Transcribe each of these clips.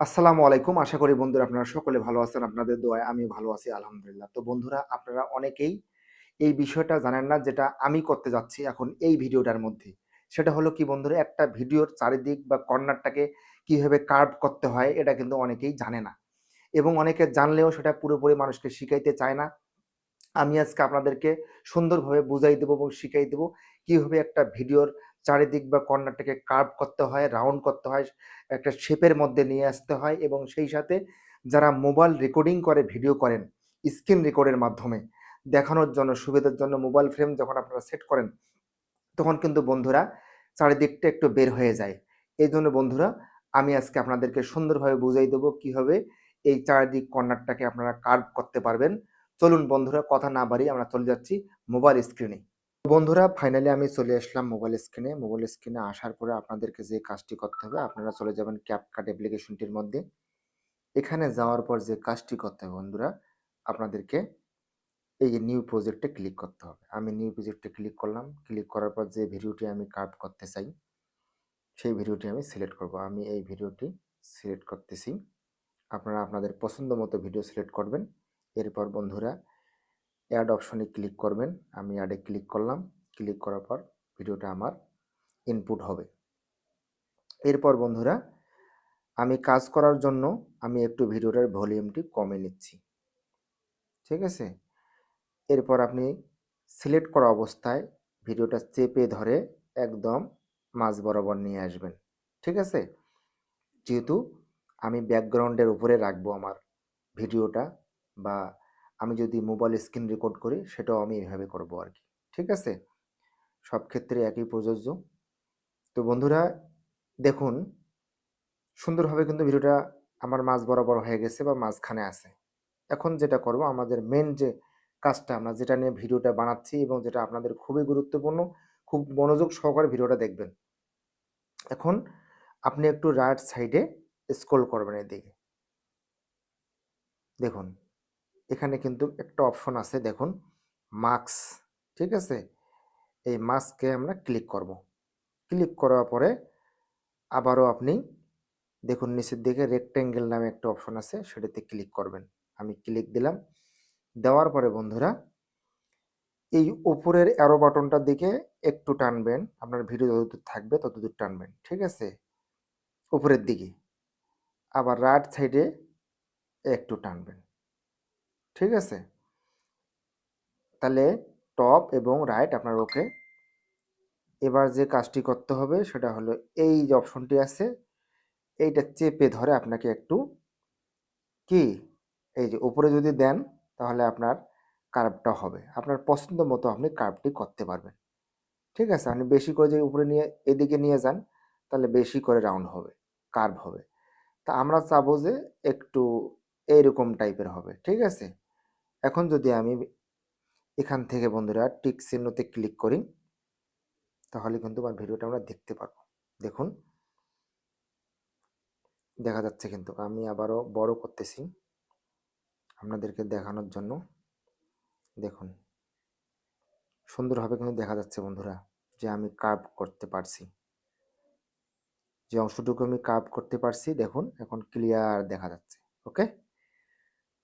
আসসালামু আলাইকুম। আশা করি বন্ধুরা আপনারা সকলে ভালো আছেন, আপনাদের দোয়ায় আমি ভালো আছি, আলহামদুলিল্লাহ। তো বন্ধুরা, আপনারা অনেকেই এই বিষয়টা জানেন না যেটা আমি করতে যাচ্ছি এখন এই ভিডিওটার মধ্যে। সেটা হলো কি বন্ধুরা, একটা ভিডিওর চারিদিক বা কর্নারটাকে কীভাবে কার্ভ করতে হয় এটা কিন্তু অনেকেই জানে না। এবং অনেকে জানলেও সেটা পুরোপুরি মানুষকে শিখাইতে চায় না। আমি আজকে আপনাদেরকে সুন্দরভাবে বুঝাই দেবো এবং শিখাই দেবো কীভাবে একটা ভিডিওর চারিদিক বা কর্নারটাকে কার্ভ করতে হয় রাউন্ড করতে হয়, একটা শেপের মধ্যে নিয়ে আসতে হয় এবং সেই সাথে যারা মোবাইল রেকর্ডিং করে ভিডিও করেন স্ক্রিন রেকর্ডের মাধ্যমে দেখানোর জন্য, সুবিধার জন্য মোবাইল ফ্রেম যখন আপনারা সেট করেন, তখন কিন্তু বন্ধুরা চারিদিকটা একটু বের হয়ে যায়। এই জন্য বন্ধুরা, আমি আজকে আপনাদেরকে সুন্দরভাবে বুঝাই দেবো কীভাবে এই চারিদিক কর্নারটাকে আপনারা কার্ভ করতে পারবেন। চলুন বন্ধুরা, কথা না বাড়িয়ে আমরা চলে যাচ্ছি মোবাইল স্ক্রিনে বন্ধুরা ফাইনালি আমি চলে আসলাম মোবাইল স্ক্রিনে মোবাইল স্ক্রিনে আসার পরে আপনাদেরকে যে কাজটি করতে হবে, আপনারা চলে যাবেন ক্যাপকাট অ্যাপ্লিকেশনটির মধ্যে। এখানে যাওয়ার পর যে কাজটি করতে হবে বন্ধুরা, আপনাদেরকে এই যে নিউ প্রজেক্টে ক্লিক করতে হবে। আমি নিউ প্রজেক্টে ক্লিক করলাম। ক্লিক করার পর যে ভিডিওটি আমি কার্ভ করতে চাই, সেই ভিডিওটি আমি সিলেক্ট করব। আমি এই ভিডিওটি সিলেক্ট করতেছি। আপনারা আপনাদের পছন্দ মতো ভিডিও সিলেক্ট করবেন। এরপর বন্ধুরা অ্যাড অপশনে ক্লিক করবেন। আমি অ্যাডে ক্লিক করলাম। ক্লিক করার পর ভিডিওটা আমার ইনপুট হবে। এরপর বন্ধুরা, আমি কাজ করার জন্য আমি একটু ভিডিওটার ভলিউমটি কমে নিচ্ছি। ঠিক আছে? এরপর আপনি সিলেক্ট করা অবস্থায় ভিডিওটা চেপে ধরে একদম মাঝ বরাবর নিয়ে আসবেন। ঠিক আছে? যেহেতু আমি ব্যাকগ্রাউন্ডের উপরে রাখব আমার ভিডিওটা বা আমি যদি মোবাইল স্ক্রিন রেকর্ড করি, সেটাও আমি এভাবে করব আর কি। ঠিক আছে? সব ক্ষেত্রে একই প্রযোজ্য। তো বন্ধুরা, দেখুন, সুন্দরভাবে কিন্তু ভিডিওটা আমার মাঝ বরাবর হয়ে গেছে বা মাঝখানে আছে। এখন যেটা করব, আমাদের মেন যে কাজটা, আমরা যেটা নিয়ে ভিডিওটা বানাচ্ছি এবং যেটা আপনাদের খুবই গুরুত্বপূর্ণ, খুব মনোযোগ সহকারে ভিডিওটা দেখবেন। এখন আপনি একটু রাইট সাইডে স্ক্রল করবেন এদিকে। দেখুন। এখানে কিন্তু একটা অপশন আছে, দেখুন, মাস্ক, ঠিক আছে? এই মাস্কে আমরা ক্লিক করব। ক্লিক করার পরে আবারও আপনি, দেখুন, নিচের দিকে রেক্ট্যাঙ্গেল নামে একটা অপশন আছে, সেটাতে ক্লিক করবেন। আমি ক্লিক দিলাম। দেওয়ার পরে, বন্ধুরা, এই উপরের অ্যারো বাটনটার দিকে একটু টানবেন। আপনার ভিডিও যতদূর থাকবে, ততদূর টানবেন, ঠিক আছে? উপরের দিকে। আবার রাইট সাইডে একটু টানবেন। ঠিক আছে? তাহলে টপ এবং রাইট আপনার ওকে এবার যে কাজটি করতে হবে সেটা হলো এই যে অপশনটি আছে, এইটা চেপে ধরে আপনাকে একটু কি? এই যে উপরে যদি দেন তাহলে আপনার কার্ভটা হবে। আপনার পছন্দ মতো আপনি কার্ভটি করতে পারবেন। ঠিক আছে? আপনি বেশি করে যদি উপরে নিয়ে, এদিকে নিয়ে যান তাহলে বেশি করে রাউন্ড হবে কার্ভ হবে। তা আমরা চাবো যে একটু এইরকম টাইপের হবে। ঠিক আছে? এখন যদি আমি এখান থেকে, বন্ধুরা, টিক চিহ্নতে ক্লিক করি, তাহলে কিন্তু আমার ভিডিওটা আমরা দেখতে পারব। দেখুন। দেখা যাচ্ছে কিন্তু আমি আবারও বড় করতেছি আপনাদেরকে দেখানোর জন্য। দেখুন। সুন্দরভাবে কিন্তু দেখা যাচ্ছে, বন্ধুরা, যে আমি কার্ভ করতে পারছি। যে অংশটুকু আমি কার্ভ করতে পারছি, দেখুন, এখন ক্লিয়ার দেখা যাচ্ছে ওকে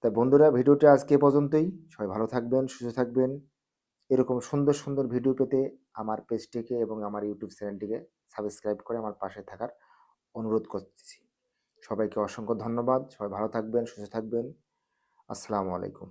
তা বন্ধুরা ভিডিওটা আজকে পর্যন্তই। সবাই ভালো থাকবেন, সুস্থ থাকবেন। এরকম সুন্দর সুন্দর ভিডিও পেতে আমার পেজটিকে এবং আমার ইউটিউব চ্যানেলটিকে সাবস্ক্রাইব করে আমার পাশে থাকার অনুরোধ করতেছি। সবাইকে অসংখ্য ধন্যবাদ। সবাই ভালো থাকবেন, সুস্থ থাকবেন। আসসালামু আলাইকুম।